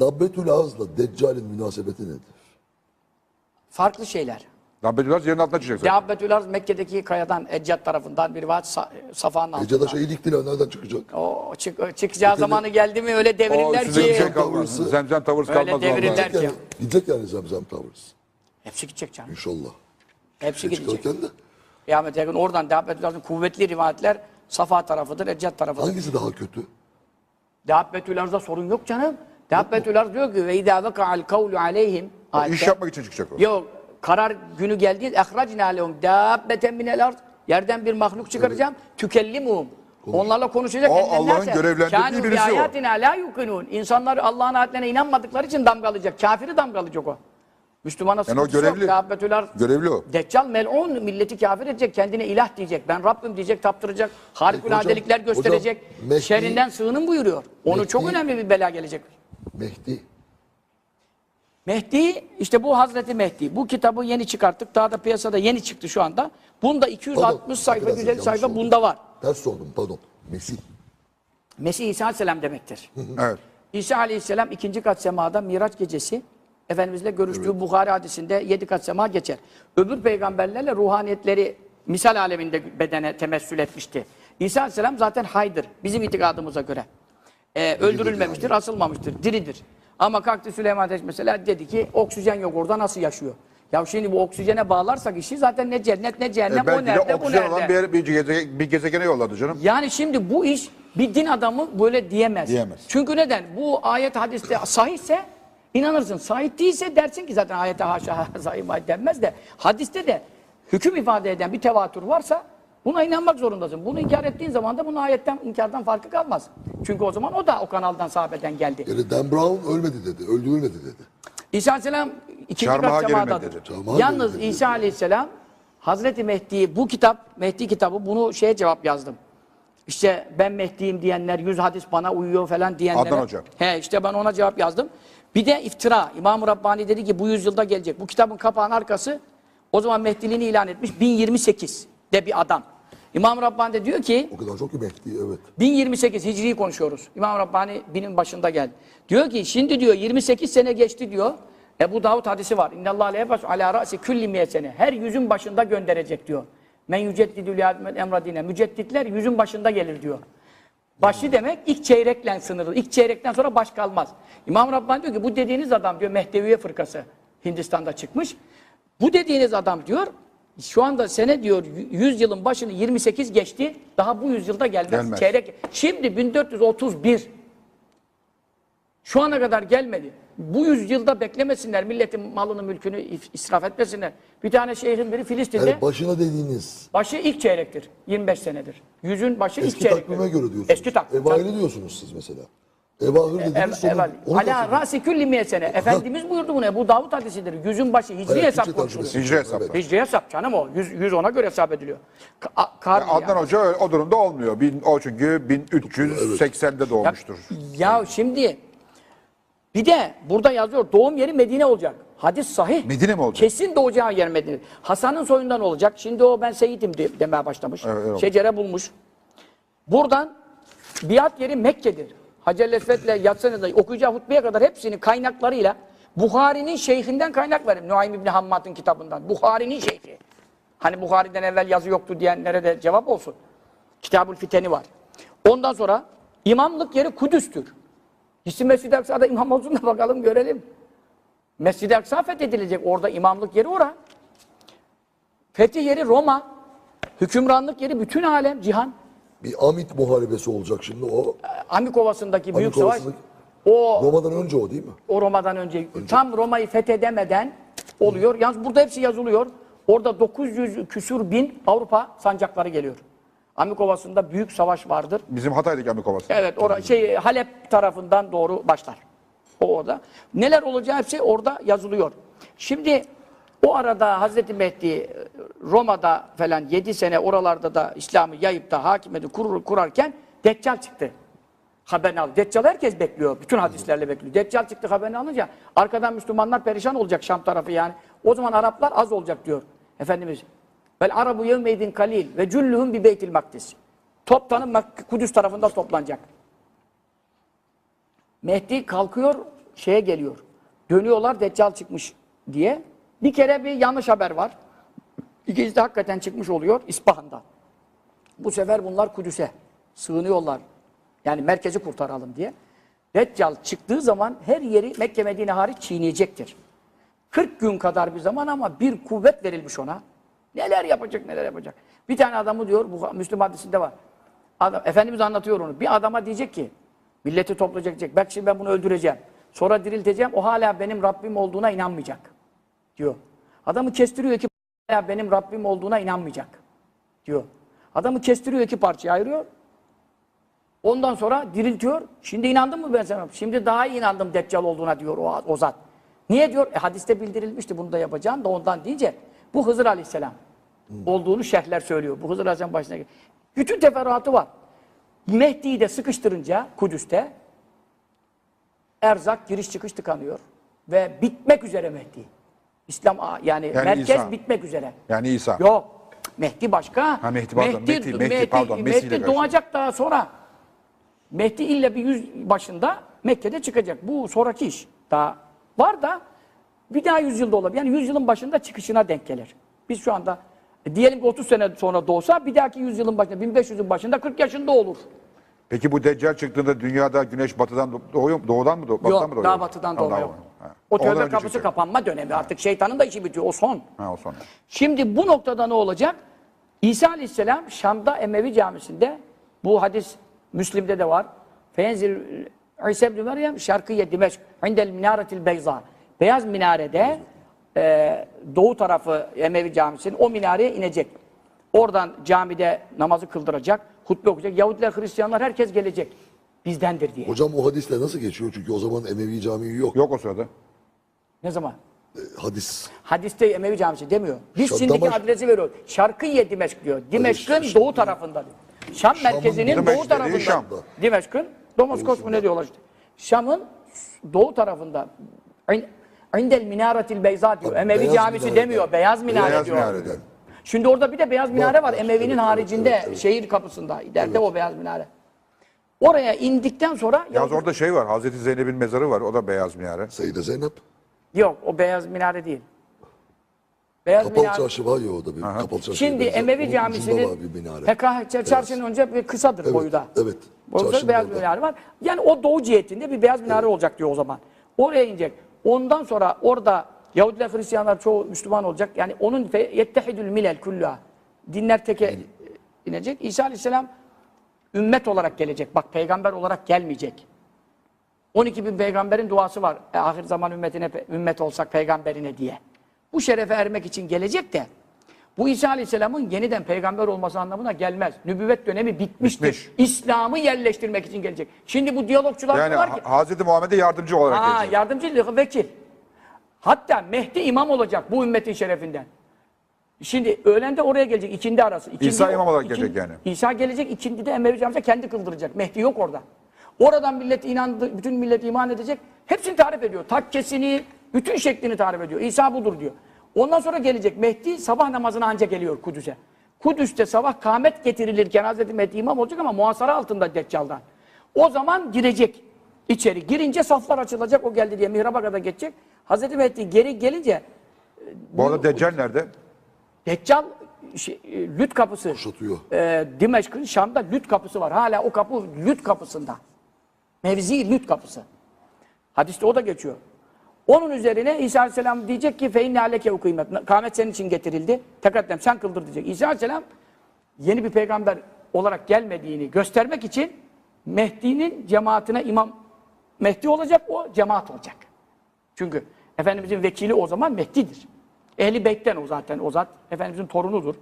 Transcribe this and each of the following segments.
Dabbetül Az'la Deccal'in münasebeti nedir? Farklı şeyler. Dabbetül yerin altına çıkacak zaten. Dehabbetül Arz Mekke'deki kayadan Eccad tarafından bir rivayet Sa- Safa'nın altında. Ecada şey diktiler nereden çıkacak? O çık, çıkacağı zamanı geldi mi öyle devrilirler O size bir ki. şey kalmaz. Tavırsı- Zemzem tavır Öyle kalmaz devrilirler. vallahi. Ki- Yani, gidecek yani Zemzem Towers. Hepsi gidecek canım. İnşallah. Hepsi gidecek. Çıkarken de Kıyamete yakın oradan Dehabbetül Arz'ın kuvvetli rivayetler Safa tarafıdır, Eccad tarafıdır. hangisi daha kötü? Dehabbetül Arz'da sorun yok canım. Dehabbetül Arz diyor ki ve idâ veka'al kavlu aleyhim. İş yapmak için çıkacak o. Yok karar günü geldi. Ehracna lehum dabbeten minel ard. Yerden bir mahluk çıkaracağım. Tükellimuhum. Onlarla konuşacak. O Allah'ın görevlendirdiği "Kânû birisi o." lâ yuqinûn. İnsanlar Allah'ın ayetlerine inanmadıkları için damgalayacak. Kafiri damgalayacak o. Müslümana Yani o sıkıntısı yok. görevli. Arz. Görevli o. Deccal mel'un milleti kafir edecek. Kendine ilah diyecek. Ben Rabbim diyecek, taptıracak. Harikuladelikler hocam, gösterecek. Mehdi- Şerrinden sığının buyuruyor. Onu çok Mehdi- önemli bir bela gelecek. Mehdi. Mehdi, işte bu Hazreti Mehdi. Bu kitabı yeni çıkarttık. Daha da piyasada yeni çıktı şu anda. Bunda 260 Pardon, sayfa, biraz 150 yanlış sayfa oldu. bunda var. Ters sordum pardon. Mesih. Mesih İsa Aleyhisselam demektir. Evet. İsa Aleyhisselam ikinci kat semada Miraç gecesi Efendimizle görüştüğü Bukhari hadisinde yedi kat sema geçer. Öbür peygamberlerle ruhaniyetleri misal aleminde bedene temessül etmişti. İsa Aleyhisselam zaten haydır bizim itikadımıza göre. Ee, öldürülmemiştir, asılmamıştır, diridir. Ama kalktı Süleyman Ateş mesela dedi ki oksijen yok orada nasıl yaşıyor? Ya şimdi bu oksijene bağlarsak işi zaten ne cennet ne cehennem E o nerede bu nerede? olan bir, bir, gezegen, bir gezegene yolladı canım. Yani şimdi bu iş bir din adamı böyle diyemez. Diyemez. Çünkü neden? Bu ayet hadiste sahihse inanırsın. Sahih değilse dersin ki zaten ayete haşa mahit denmez de hadiste de hüküm ifade eden bir tevatür varsa buna inanmak zorundasın. Bunu inkar ettiğin zaman da bunun ayetten inkardan farkı kalmaz. Çünkü o zaman o da o kanaldan sahabeden geldi. Yani Dan Brown ölmedi dedi. Öldürülmedi dedi. İsa Aleyhisselam ikinci Çarmıha kat semadadır. Yalnız İsa Aleyhisselam Hazreti Mehdi bu kitap Mehdi kitabı bunu şeye cevap yazdım. İşte ben Mehdi'yim diyenler, yüz hadis bana uyuyor falan diyenlere. Adnan Hoca. He işte ben ona cevap yazdım. Bir de iftira. İmam-ı Rabbani dedi ki bu yüzyılda gelecek. Bu kitabın kapağının arkası o zaman Mehdiliğini ilan etmiş 1028 de bir adam. İmam Rabbani de diyor ki O kadar çok ki Mehdi evet. 1028 Hicri'yi konuşuyoruz. İmam Rabbani binin başında geldi. Diyor ki şimdi diyor 28 sene geçti diyor. Ebu Davud hadisi var. İnnallâhe leyebas ala ra'si külli miye sene. Her yüzün başında gönderecek diyor. Men yüceddidü li'admet emradine. Mücedditler yüzün başında gelir diyor. Başı demek ilk çeyrekle sınırlı. İlk çeyrekten sonra baş kalmaz. İmam Rabbani diyor ki bu dediğiniz adam diyor Mehdeviye fırkası Hindistan'da çıkmış. Bu dediğiniz adam diyor şu anda sene diyor 100 yılın başını 28 geçti. Daha bu yüzyılda gelmez. Gelmez. Çeyrek. Şimdi 1431 şu ana kadar gelmedi. Bu yüzyılda beklemesinler. Milletin malını, mülkünü israf etmesinler. Bir tane şeyhin biri Filistin'de Yani başına dediğiniz başı ilk çeyrektir. 25 senedir. Yüzün başı ilk eski çeyrektir. takvime göre diyorsunuz. Eski takvim. Evahiri diyorsunuz siz mesela. Evahir dediğiniz Ev, sonu. evvel. onu Ala rasi külli miye sene. Efendimiz buyurdu bunu. Bu Davut hadisidir. Yüzün başı hicri Hayır, hesap Türkçe konuşulur. Hicri hesaplar. Evet. Hicri hesap canım o. Yüz, yüz ona göre hesap ediliyor. Ka- kar Adnan. Hoca öyle- o durumda olmuyor. Bin, o çünkü 1380'de doğmuştur. Ya şimdi bir de burada yazıyor doğum yeri Medine olacak. Hadis sahih. Medine mi olacak? Kesin doğacağı yer Medine. Hasan'ın soyundan olacak. Şimdi o ben Seyit'im de- demeye başlamış. Evet, evet. Şecere bulmuş. Buradan biat yeri Mekke'dir. Hacer Esved'le yatsınız okuyacağı hutbeye kadar hepsini kaynaklarıyla Buhari'nin şeyhinden kaynak verim. Nuaym İbni Hammad'ın kitabından. Buhari'nin şeyhi. Hani Buhari'den evvel yazı yoktu diyenlere de cevap olsun. Kitabul Fiteni var. Ondan sonra imamlık yeri Kudüs'tür. Gitsin Mescid-i Aksa'da imam olsun da bakalım görelim. Mescid-i Aksa fethedilecek. Orada imamlık yeri ora. Fetih yeri Roma. Hükümranlık yeri bütün alem, cihan. Bir Amit muharebesi olacak şimdi o. Amikovası'ndaki büyük Amikovası'ndaki- savaş. O, Roma'dan önce o değil mi? o Roma'dan önce. Tam Roma'yı fethedemeden oluyor. Yalnız burada hepsi yazılıyor. Orada 900 küsür bin Avrupa sancakları geliyor. Amikovası'nda büyük savaş vardır. Bizim Hatay'daki Amikovası. Evet, ora, şey Halep tarafından doğru başlar. O orada. Neler olacağı hepsi orada yazılıyor. Şimdi o arada Hazreti Mehdi e, Roma'da falan 7 sene oralarda da İslam'ı yayıp da hakimiyeti kurur, kurarken Deccal çıktı. Haberini aldı. Deccal herkes bekliyor. Bütün hadislerle bekliyor. Deccal çıktı haberini alınca arkadan Müslümanlar perişan olacak Şam tarafı yani. O zaman Araplar az olacak diyor. Efendimiz. Vel arabu yevmeydin kalil ve cüllühüm bi beytil makdis. Toptanın Kudüs tarafında toplanacak. Mehdi kalkıyor şeye geliyor. Dönüyorlar Deccal çıkmış diye. Bir kere bir yanlış haber var. İkincisi de hakikaten çıkmış oluyor İspahan'da. Bu sefer bunlar Kudüs'e sığınıyorlar. Yani merkezi kurtaralım diye. Deccal çıktığı zaman her yeri Mekke Medine hariç çiğneyecektir. 40 gün kadar bir zaman ama bir kuvvet verilmiş ona. Neler yapacak neler yapacak. Bir tane adamı diyor bu Müslüm hadisinde var. Adam, Efendimiz anlatıyor onu. Bir adama diyecek ki milleti toplayacak diyecek. Bak şimdi ben bunu öldüreceğim. Sonra dirilteceğim. O hala benim Rabbim olduğuna inanmayacak. Diyor. Adamı kestiriyor ki hala benim Rabbim olduğuna inanmayacak. Diyor. Adamı kestiriyor iki parçaya ayırıyor. Ondan sonra diriltiyor. Şimdi inandın mı ben sana? Şimdi daha iyi inandım Deccal olduğuna diyor o, o zat. Niye diyor? E, hadiste bildirilmişti bunu da yapacağım da ondan deyince bu Hızır Aleyhisselam olduğunu şerhler söylüyor. Bu Hızır Aleyhisselam başına gel- Bütün teferruatı var. Mehdi'yi de sıkıştırınca Kudüs'te erzak giriş çıkış tıkanıyor. Ve bitmek üzere Mehdi. İslam a- yani, merkez İsa. bitmek üzere. Yani İsa. Yok. Mehdi başka. Ha, Mehdi pardon, Mehdi, Mehdi, pardon, Mehdi doğacak daha sonra. Mehdi illa bir yüz başında Mekke'de çıkacak. Bu sonraki iş. Daha var da bir daha yüzyılda olabilir. Yani yüzyılın başında çıkışına denk gelir. Biz şu anda e, diyelim ki 30 sene sonra doğsa bir dahaki yüzyılın başında 1500'ün başında 40 yaşında olur. Peki bu Deccal çıktığında dünyada güneş batıdan do- doğuyor, doğudan mı, doğ- batıdan mı doğuyor? daha batıdan Ha, doğma yok. O tövbe önce kapısı kapanma dönemi. Artık şeytanın da işi bitiyor. O son. Ha, o sonra. Şimdi bu noktada ne olacak? İsa Aleyhisselam Şam'da Emevi Camisi'nde bu hadis Müslim'de de var. Fenzil İsa ibn Meryem Şarkıye Dimeşk indel minaretil beyza. Beyaz minarede e, doğu tarafı Emevi Camisi'nin o minareye inecek. Oradan camide namazı kıldıracak, hutbe okuyacak. Yahudiler, Hristiyanlar herkes gelecek. Bizdendir diye. Hocam o hadisle nasıl geçiyor? Çünkü o zaman Emevi Camii yok. Yok o sırada. Ne zaman? E, Hadis. Hadiste Emevi Camisi demiyor. Biz Şam- şimdiki adresi veriyoruz. Şarkıye Dimeşk diyor. Dimeşk'ın Ş- doğu tarafında diyor. Şam merkezinin Dimeşk doğu tarafında. Şam. Dimeşk'ın Domaskos mu ne diyorlar işte. Şam'ın doğu tarafında. İn- İndel minaretil beyza diyor. Tabii, Emevi Camisi minareden. demiyor. Beyaz minare Beyaz diyor. minareden. Şimdi orada bir de beyaz minare var. var. Emevi'nin Evet, haricinde evet, evet. şehir kapısında. İleride o beyaz minare. Oraya indikten sonra Yalnız orada şey var. Hazreti Zeynep'in mezarı var. O da beyaz minare. Seyyide Zeynep. yok o beyaz minare değil. Beyaz Kapalı minare. çarşı var ya orada bir kapalı çarşı. Şimdi benzer. Emevi Camisinin. PKK çarşının önce bir kısadır Evet, boyu da. evet. Çarşının beyaz orada. minare var. Yani o doğu cihetinde bir beyaz minare olacak diyor o zaman. Oraya inecek. Ondan sonra orada Yahudiler, Hristiyanlar çoğu Müslüman olacak. Yani onun yettehidül milel kulluha. Dinler teke inecek. İsa Aleyhisselam ümmet olarak gelecek. Bak peygamber olarak gelmeyecek. 12 bin peygamberin duası var. E, ahir zaman ümmetine ümmet olsak peygamberine diye. Bu şerefe ermek için gelecek de bu İsa Aleyhisselam'ın yeniden peygamber olması anlamına gelmez. Nübüvvet dönemi bitmiştir. Bitmiş. İslam'ı yerleştirmek için gelecek. Şimdi bu diyalogçular Yani diyorlar ki Ha- Hazreti Muhammed'e yardımcı olarak Aa, gelecek. yardımcı vekil. Hatta Mehdi imam olacak bu ümmetin şerefinden. Şimdi öğlen de oraya gelecek ikindi arası. İkindi, İsa imam olarak gelecek yani. İsa gelecek ikindi de Emevi Camisi'ne kendi kıldıracak. Mehdi yok orada. Oradan millet inandı, bütün millet iman edecek. Hepsini tarif ediyor. Takkesini, bütün şeklini tarif ediyor. İsa budur diyor. Ondan sonra gelecek Mehdi sabah namazına anca geliyor Kudüs'e. Kudüs'te sabah kâmet getirilirken Hazreti Mehdi imam olacak ama muhasara altında Deccal'dan. O zaman girecek içeri. Girince saflar açılacak o geldi diye mihraba kadar geçecek. Hazreti Mehdi geri gelince Bu arada Deccal nerede? Deccal şey, e, Lüt kapısı. Kuşatıyor. E, Dimeşk'ın Şam'da Lüt kapısı var. Hala o kapı Lüt kapısında. Mevzi Lüt kapısı. Hadiste o da geçiyor. Onun üzerine İsa Aleyhisselam diyecek ki feinne aleke kıymet. Kâmet senin için getirildi. Tekaddem sen kıldır diyecek. İsa Aleyhisselam yeni bir peygamber olarak gelmediğini göstermek için Mehdi'nin cemaatine imam Mehdi olacak, o cemaat olacak. Çünkü Efendimizin vekili o zaman Mehdi'dir. Ehli Beyt'ten o zaten, o zat Efendimizin torunudur.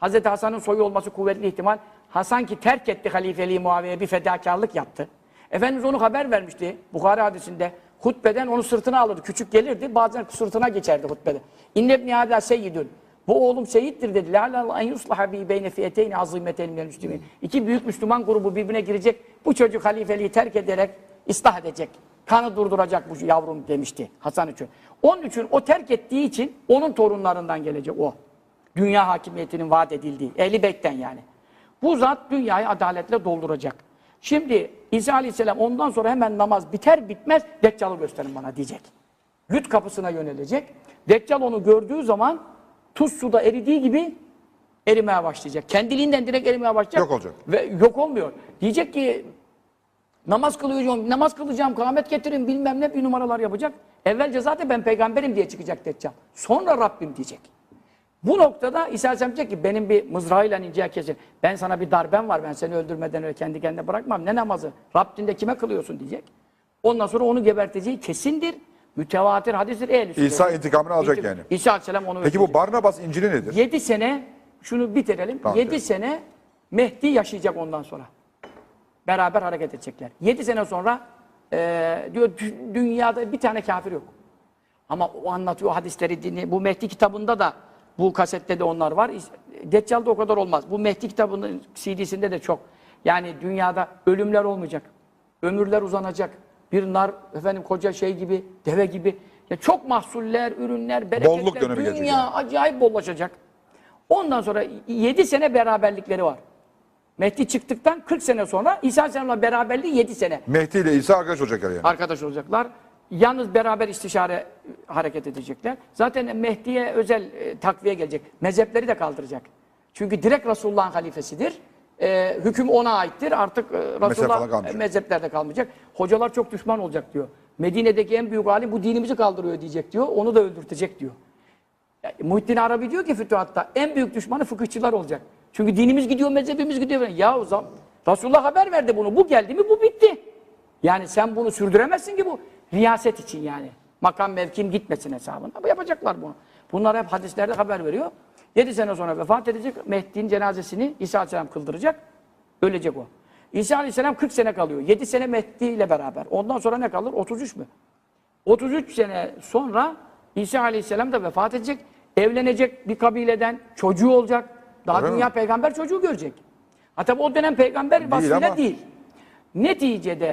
Hazreti Hasan'ın soyu olması kuvvetli ihtimal. Hasan ki terk etti halifeliği Muaviye'ye bir fedakarlık yaptı. Efendimiz onu haber vermişti Bukhari hadisinde. Hutbeden onu sırtına alırdı. Küçük gelirdi, bazen sırtına geçerdi hutbede. İnne ibni hâdâ seyyidün. Bu oğlum seyittir dedi. La la en yuslaha bi beyne fiyeteyni azimeten minel müslümin. İki büyük Müslüman grubu birbirine girecek. Bu çocuk halifeliği terk ederek ıslah edecek. Kanı durduracak bu yavrum demişti Hasan için. Onun için o terk ettiği için onun torunlarından gelecek o. Dünya hakimiyetinin vaat edildiği. Ehli Beyt'ten yani. Bu zat dünyayı adaletle dolduracak. Şimdi İsa Aleyhisselam ondan sonra hemen namaz biter bitmez Deccal'ı gösterin bana diyecek. Lüt kapısına yönelecek. Deccal onu gördüğü zaman tuz suda eridiği gibi erimeye başlayacak. Kendiliğinden direkt erimeye başlayacak. Yok olacak. Ve yok olmuyor. Diyecek ki namaz kılıyorum, namaz kılacağım, kâhmet getirin bilmem ne bir numaralar yapacak. Evvelce zaten ben peygamberim diye çıkacak Deccal. Sonra Rabbim diyecek. Bu noktada İsa Aleyhisselam diyecek ki benim bir mızrağıyla inceye kesin. Ben sana bir darbem var ben seni öldürmeden öyle kendi kendine bırakmam. Ne namazı? Rabbinde kime kılıyorsun diyecek. Ondan sonra onu geberteceği kesindir. Mütevatir hadistir. Ehl İsa intikamını alacak yani. İsa Aleyhisselam onu Peki bu Barnabas İncil'i nedir? 7 sene şunu bitirelim. Tamam, 7 evet. sene Mehdi yaşayacak ondan sonra. Beraber hareket edecekler. 7 sene sonra eee, diyor dü- dünyada bir tane kafir yok. Ama o anlatıyor hadisleri dini. Bu Mehdi kitabında da bu kasette de onlar var. Deccal'da o kadar olmaz. Bu Mehdi kitabının CD'sinde de çok. Yani dünyada ölümler olmayacak. Ömürler uzanacak. Bir nar efendim koca şey gibi, deve gibi. Ya çok mahsuller, ürünler, bereketler. Dünya yani. acayip bollaşacak. Ondan sonra 7 sene beraberlikleri var. Mehdi çıktıktan 40 sene sonra İsa Aleyhisselam'la beraberliği 7 sene Mehdi ile İsa arkadaş olacaklar yani. arkadaş olacaklar. Yalnız beraber istişare e, hareket edecekler. Zaten Mehdi'ye özel e, takviye gelecek. Mezhepleri de kaldıracak. Çünkü direkt Resulullah'ın halifesidir. E, hüküm ona aittir. Artık e, Resulullah kalmayacak. e, mezheplerde kalmayacak. Hocalar çok düşman olacak diyor. Medine'deki en büyük alim bu dinimizi kaldırıyor diyecek diyor. Onu da öldürtecek diyor. Yani Muhittin Arabi diyor ki Fütuhat'ta en büyük düşmanı fıkıhçılar olacak. Çünkü dinimiz gidiyor, mezhebimiz gidiyor. Ya o zaman Resulullah haber verdi bunu. Bu geldi mi bu bitti. Yani sen bunu sürdüremezsin ki bu riyaset için yani. Makam mevkim gitmesin hesabına. Ama yapacaklar bunu. Bunlar hep hadislerde haber veriyor. 7 sene sonra vefat edecek. Mehdi'nin cenazesini İsa Aleyhisselam kıldıracak. Ölecek o. İsa Aleyhisselam 40 sene kalıyor. 7 sene Mehdi ile beraber. Ondan sonra ne kalır? 33 mü? 33 sene sonra İsa Aleyhisselam da vefat edecek. Evlenecek bir kabileden çocuğu olacak. Daha Öyle dünya mi? peygamber çocuğu görecek. Ha tabi o dönem peygamber vasfıyla ama- değil. Neticede